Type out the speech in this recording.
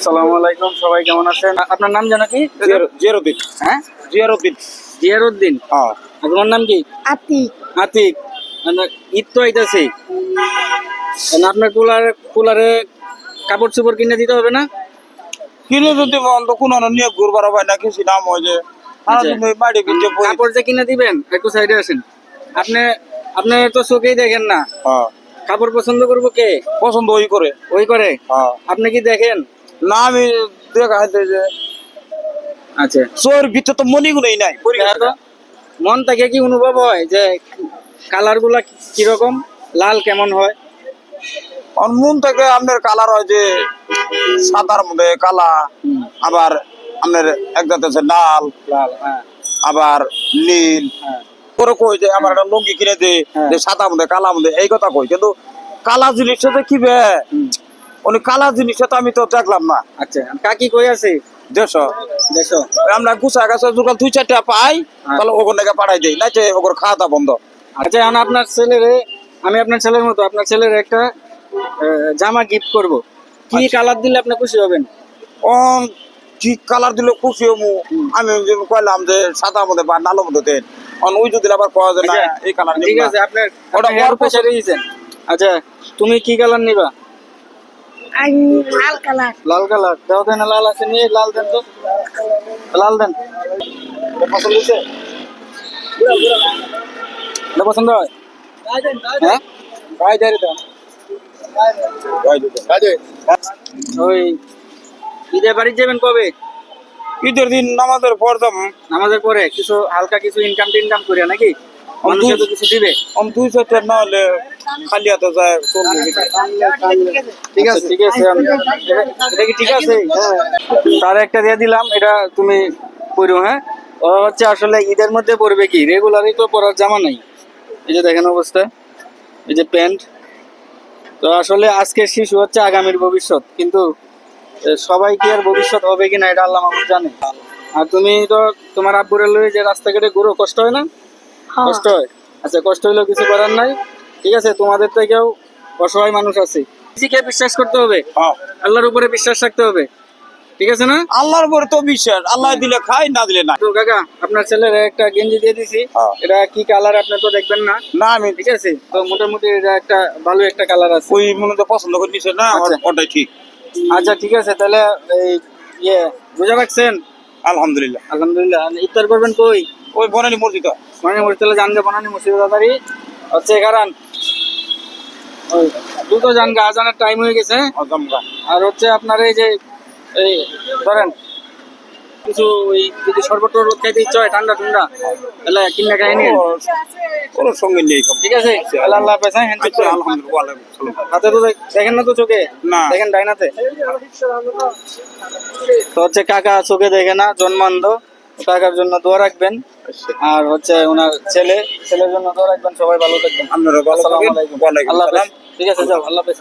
আসসালামু আলাইকুম সবাই কেমন আছেন? আপনার নাম জানো কি? জিয়ারুদ্দিন। হ্যাঁ? জিয়ারুদ্দিন। জিয়ারউদ্দিন হ্যাঁ। তোমার নাম কি? আতি আতিক। ঈদ তো আইতাছে। আপনার কুলারে কুলারে কাপড় চোপড় কিনে দিতে হবে না? কিনে যদি কোন নিয়ে ঘুরবার হয় না কিছু নাম হয় যে। আচ্ছা। তুমি বাড়ি কিনতে কাপড় যে কিনে দিবেন একটু সাইডে আসেন। আপনি আপনি তো চোখেই দেখেন না। হ্যাঁ। কাপড় পছন্দ করব কে? পছন্দ ওই করে। ওই করে? হ্যাঁ। আপনি কি দেখেন? না আমি দেখা আচ্ছা। চোর ভিতরে তো মনিগুলোই নাই মন থেকে কি অনুভব হয় যে কালারগুলা কীরকম লাল কেমন হয়? আর মন থেকে আপনার কালার হয় যে সাদার মধ্যে কালা আবার আপনার একদাতে আছে লাল লাল হ্যাঁ। আবার নীল। হ্যাঁ। পরে কই যে আমার একটা লুঙ্গি কিনে দে হ্যাঁ। যে সাদা মধ্যে কালা মধ্যে। এই কথা কই কিন্তু কালা জিনিসটা যে কি বে? উনি কালা জিনিসটা তো আমি তো দেখলাম না। আচ্ছা কাকি কই আছে? দেশ। দেখো আমরা গুছা গাছা যখন দুই চারটা পাই তাহলে ওখানে পাঠাই দেই না যে ওখানে খাওয়া বন্ধ। আচ্ছা আপনার ছেলেরে আমি আপনার ছেলের মতো আপনার ছেলের একটা জামা গিফট করব। কি কালার দিলে আপনি খুশি হবেন? অন ঠিক কালার দিলে খুশি হমু। আমি কইলাম যে সাদা মধ্যে বা নালো মধ্যে দেন। অন ওই যদি আবার কয়া যায় না আচ্ছা, এই কালার ঠিক আছে আপনার ওটা প্রেসার দিয়েছেন। আচ্ছা তুমি কি কালার নিবা? লাল কালার। লাল কালার। দাও দেন লাল আছে নিয়ে লাল দেন তো। লাল দেন। পছন্দ হয়েছে? এটা পছন্দ হয়? হ্যাঁ? ভাই যাই দাও ওই ঈদের বাড়ি যাবেন কবে? ঈদের দিন নামাজের পর দাম আমাদের পরে কিছু হালকা কিছু ইনকাম টিনকাম করিয়া নাকি? মানুষে তো কিছু দিবে। অন দুই না হলে খালি হাতে যায় ঠিক আছে ঠিক আছে এটা- কি ঠিক আছে? তার একটা দিয়ে দিলাম এটা তুমি পরো হ্যাঁ? ও হচ্ছে আসলে ঈদের মধ্যে পরবে কি? রেগুলারই তো পরার জামা নাই। এই যে দেখেন অবস্থা। এই যে প্যান্ট। তো আসলে আজকের শিশু হচ্ছে আগামীর ভবিষ্যৎ কিন্তু সবাই কি আর ভবিষ্যৎ হবে কিনা এটা আল্লাহ মাহমুদ জানে। আর তুমি তো তোমার আব্বুরে লয়ে যে রাস্তাঘাটে ঘুরো কষ্ট হয় না? কষ্ট হয়। আচ্ছা কষ্ট হইলেও কিছু করার নাই। ঠিক আছে তোমাদের থেকেও অসহায় মানুষ আছে। নিজেকে বিশ্বাস করতে হবে। হ্যাঁ। আল্লাহর উপরে বিশ্বাস রাখতে হবে। ঠিক আছে না? আল্লাহর উপরে তো বিশ্বাস। আল্লাহ দিলে খাই না দিলে না তো কাকা আপনার ছেলের একটা গেঞ্জি দিয়ে দিছি। হ্যাঁ। এটা কি কালার আপনি তো দেখবেন না। না আমি ঠিক আছে? তো মোটামুটি এটা একটা ভালো একটা কালার আছে। ওই মনে তো পছন্দ করে নিছে না আমার আচ্ছা। ওটাই ঠিক। আচ্ছা ঠিক আছে তাহলে এই ইয়ে বুঝে রাখছেন আলহামদুলিল্লাহ। আলহামদুলিল্লাহ। আর ইফতার করবেন কই? ওই বনানি মসজিদ। বনানি মসজিদে জানগে বনানি মসজিদ তাড়াতাড়ি। হচ্ছে কারণ ওই জান গা আজানের টাইম হয়ে গেছে? আর হচ্ছে আপনার এই যে এই ধরেন কিছু ওই যদি শরবত টরবত খাইতে ইচ্ছা হয় ঠান্ডা ঠান্ডা তাহলে কিনে খাই নিন। ওর সঙ্গে নেই ঠিক আছে? আল্লাহ আল্লাহ হ্যাঁ হ্যান্ডশেক আচ্ছা। আলহামদুলিল্লাহ হাতে তো দেখেন না তো চোখে? না। দেখেন ডাইনাতে? তো হচ্ছে কাকা চোখে দেখে না জন্মান্ধ। কাকার জন্য দোয়া রাখবেন। আর হচ্ছে ওনার ছেলে ছেলের জন্য দোয়া রাখবেন। সবাই ভালো থাকবেন। আপনারা ভালো থাকবেন আল্লাহ ঠিক আছে যাও আল্লাহ হাফেজ।